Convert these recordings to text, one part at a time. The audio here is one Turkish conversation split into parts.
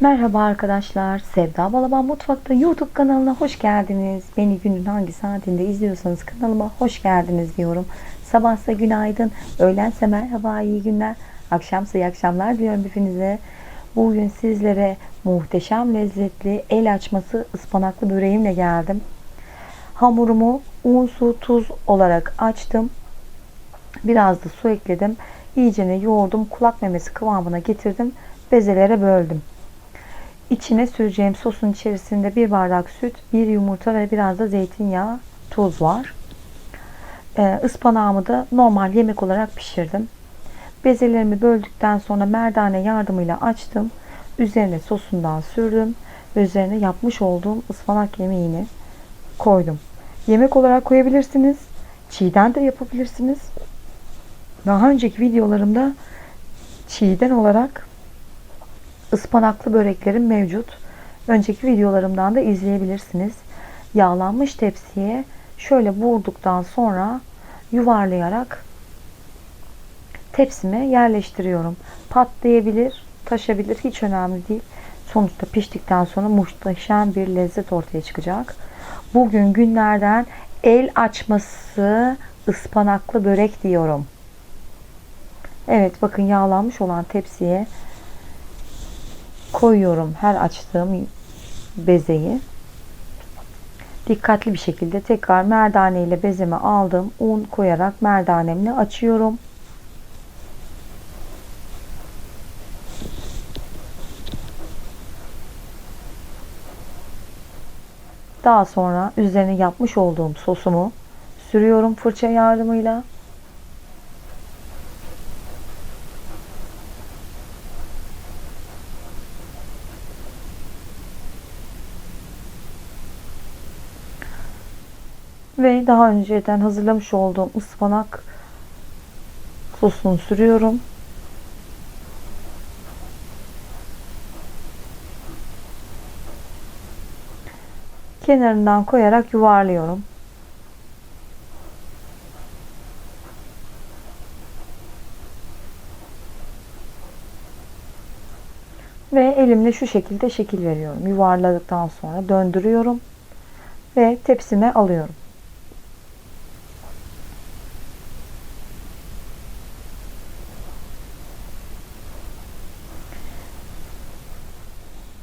Merhaba arkadaşlar. Sevda Balaban Mutfak'ta YouTube kanalına hoş geldiniz. Beni günün hangi saatinde izliyorsanız kanalıma hoş geldiniz diyorum. Sabahsa günaydın, öğlense merhaba, iyi günler, akşamsa iyi akşamlar diliyorum hepinize. Bugün sizlere muhteşem lezzetli el açması ıspanaklı böreğimle geldim. Hamurumu un, su, tuz olarak açtım. Biraz da su ekledim. İyicene yoğurdum. Kulak memesi kıvamına getirdim. Bezelere böldüm. İçine süreceğim sosun içerisinde bir bardak süt, bir yumurta ve biraz da zeytinyağı, tuz var. Ee, ıspanağımı da normal yemek olarak pişirdim. Bezelerimi böldükten sonra merdane yardımıyla açtım. Üzerine sosundan sürdüm ve üzerine yapmış olduğum ıspanak yemeğini koydum. Yemek olarak koyabilirsiniz. Çiğden de yapabilirsiniz. Daha önceki videolarımda çiğden olarak ıspanaklı böreklerim mevcut. Önceki videolarımdan da izleyebilirsiniz. Yağlanmış tepsiye şöyle vurduktan sonra yuvarlayarak tepsime yerleştiriyorum. Patlayabilir, taşabilir hiç önemli değil. Sonuçta piştikten sonra muhteşem bir lezzet ortaya çıkacak. Bugün günlerden el açması ıspanaklı börek diyorum. Evet bakın yağlanmış olan tepsiye koyuyorum her açtığım bezeyi. Dikkatli bir şekilde tekrar merdane ile bezemi aldım. Un koyarak merdanemle açıyorum. Daha sonra üzerine yapmış olduğum sosumu sürüyorum fırça yardımıyla. Ve daha önceden hazırlamış olduğum ıspanak sosunu sürüyorum. Kenarından koyarak yuvarlıyorum. Ve elimle şu şekilde şekil veriyorum. Yuvarladıktan sonra döndürüyorum ve tepsime alıyorum.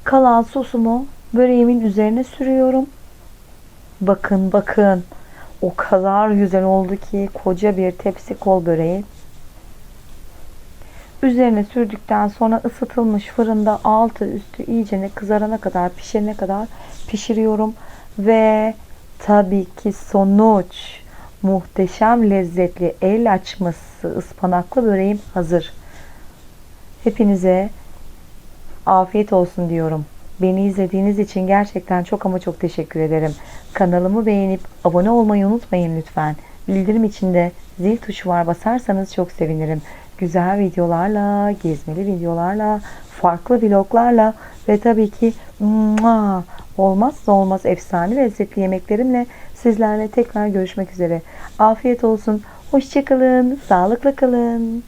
Kalan sosumu böreğimin üzerine sürüyorum. Bakın bakın. O kadar güzel oldu ki koca bir tepsi kol böreği. Üzerine sürdükten sonra ısıtılmış fırında altı üstü iyicene kızarana kadar pişirene kadar pişiriyorum. Ve tabii ki sonuç muhteşem lezzetli el açması ıspanaklı böreğim hazır. Hepinize afiyet olsun diyorum. Beni izlediğiniz için gerçekten çok ama çok teşekkür ederim. Kanalımı beğenip abone olmayı unutmayın lütfen. Bildirim içinde zil tuşu var basarsanız çok sevinirim. Güzel videolarla, gezmeli videolarla, farklı vloglarla ve tabii ki olmazsa olmaz efsane lezzetli yemeklerimle sizlerle tekrar görüşmek üzere. Afiyet olsun. Hoşçakalın. Sağlıkla kalın.